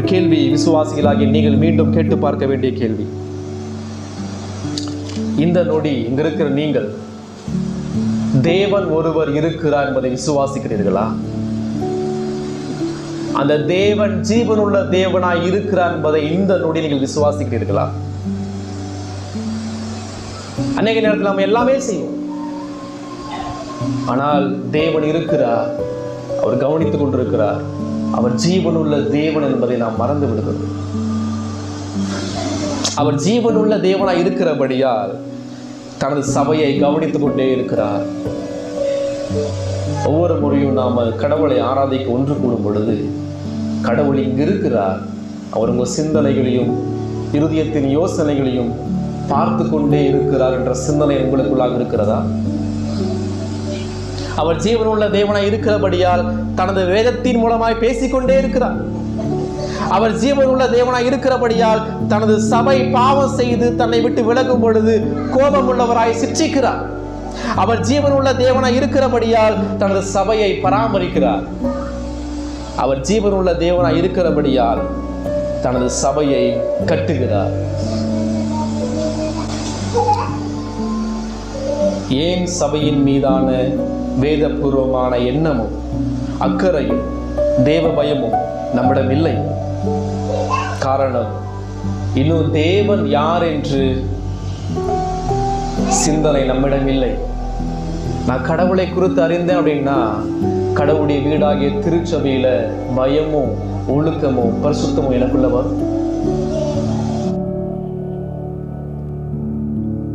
ஒரு கேள்வி விசுவாசிகளாகி நீங்கள் மீண்டும் கேட்டு பார்க்க வேண்டிய கேள்வி. இந்த நொடி இங்க இருக்கிற நீங்கள் தேவன் ஒருவர் இருக்கிறார் என்பதை விசுவாசிக்கிறீர்களா? அந்த தேவன் ஜீவனுள்ள தேவனாய் இருக்கிறார் என்பதை இந்த நொடி நீங்கள் விசுவாசிக்கிறீர்களா? அநேக நேரத்தில் நம்ம எல்லாமே செய்வோம். ஆனால் தேவன் இருக்கிறார் அவர் கவனித்துக் கொண்டிருக்கிறார். அவர் ஜீவனுள்ள தேவன் என்பதை நாம் மறந்து விடுகிறோம். அவர் ஜீவனுள்ள தேவனாய் இருக்கிறபடியால் தனது சபையை கவனித்துக் கொண்டே இருக்கிறார். ஒவ்வொரு முறையும் நாம் கடவுளை ஆராதிக்க ஒன்று கூடும் பொழுது கடவுள் இங்கு இருக்கிறார். அவர் உங்கள் சிந்தனைகளையும் இருதயத்தின் யோசனைகளையும் பார்த்து கொண்டே இருக்கிறார் என்ற சிந்தனை உங்களுக்குள்ளாக இருக்கிறதா? அவர் ஜீவனுள்ள தேவனாய் இருக்கிறபடியால் தனது வேதத்தின் மூலமாய் பேசிக்கொண்டே இருக்கிறார். அவர் ஜீவனுள்ள தேவனாய் இருக்கிறபடியால் தனது சபை பாவம் செய்து தன்னை விட்டு விலகும் பொழுது கோபம் உள்ளவராய் சிற்றிக்கிறார் அவர் ஜீவனுள்ள தேவனாய் இருக்கிறபடியால் தனது சபையை பராமரிக்கிறார். அவர் ஜீவனுள்ள தேவனாய் இருக்கிறபடியால் தனது சபையை கட்டுகிறார். ஏன் சபையின் மீதான வேதபூர்வமான எண்ணமும் அக்கறையும் தேவ பயமும் நம்மிடம் இல்லை காரணம் இன்னும் தேவன் யார் என்று சிந்தனை நம்மிடம் இல்லை நான் கடவுளை குறித்து அறிந்தேன் அப்படின்னா கடவுளுடைய வீடாகிய திருச்சபையில் பயமும் ஒழுக்கமும் பரிசுத்தமும் எனக்குள்ள வரும்